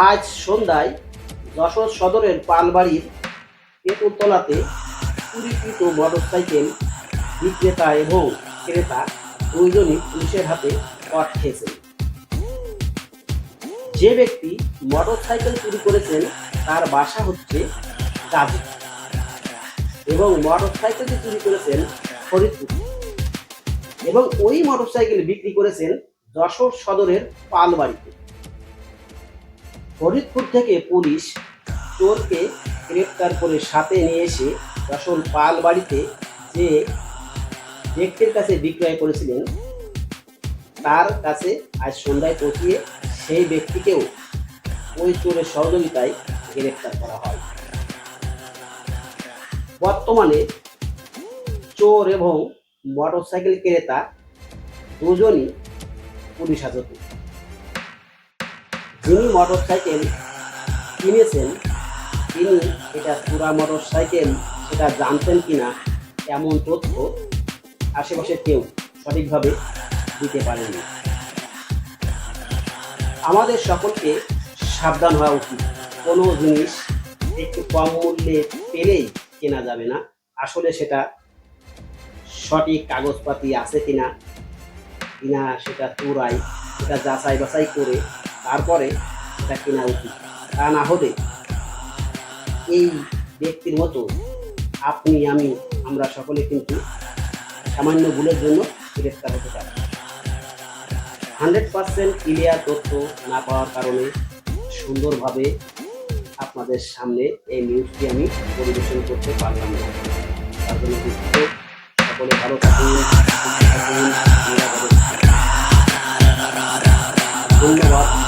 আজ সন্ধ্যায় যশোর সদরের পালবাড়ির তেঁতুলতলাতে চুরিকৃত মোটরসাইকেল বিক্রেতা এবং ক্রেতা দুইজনই পুলিশের হাতে পট খেয়েছেন। যে ব্যক্তি মোটরসাইকেল চুরি করেছেন, তার বাসা হচ্ছে গাজী এবং মোটরসাইকেলটি চুরি করেছেন ফরিদপুর এবং ওই মোটরসাইকেল বিক্রি করেছেন যশোর সদরের পালবাড়িতে ফরিদপুর থেকে পুলিশ চোরকে গ্রেপ্তার করে সাথে নিয়ে এসে যশোর পালবাড়িতে যে ব্যক্তির কাছে বিক্রয় করেছিলেন, তার কাছে আজ সন্ধ্যায় পৌঁছিয়ে সেই ব্যক্তিকেও ওই চোরের সহযোগিতায় গ্রেপ্তার করা হয়। বর্তমানে চোর এবং মোটরসাইকেল ক্রেতা দুজনই পুলিশ হাজতে। যিনি মোটর সাইকেল কিনেছেন, তিনি এটা পুরা মোটর সাইকেল সেটা জানতেন কি না এমন তথ্য আশেপাশে কেউ সঠিকভাবে দিতে পারেনি আমাদের সকলকে সাবধান হওয়া উচিত। কোনো জিনিস একটু কম মূল্যে পেলেই কেনা যাবে না। আসলে সেটা সঠিক কাগজপাতি আছে কিনা কিনা সেটা চোরাই সেটা যাচাই বাছাই করে তারপরে সেটা কেনা উচিত। তা না হলে এই ব্যক্তির মতো আপনি, আমি, আমরা সকলে কিন্তু সামান্য ভুলের জন্য গ্রেফতার হতে পারি। হান্ড্রেড পার্সেন্ট ক্লিয়ার তথ্য না পাওয়ার কারণে সুন্দরভাবে আপনাদের সামনে এই নিউজটি আমি পরিবেশন করতে পারলাম না। তার জন্য সকলে ভালো থাকুন। ধন্যবাদ।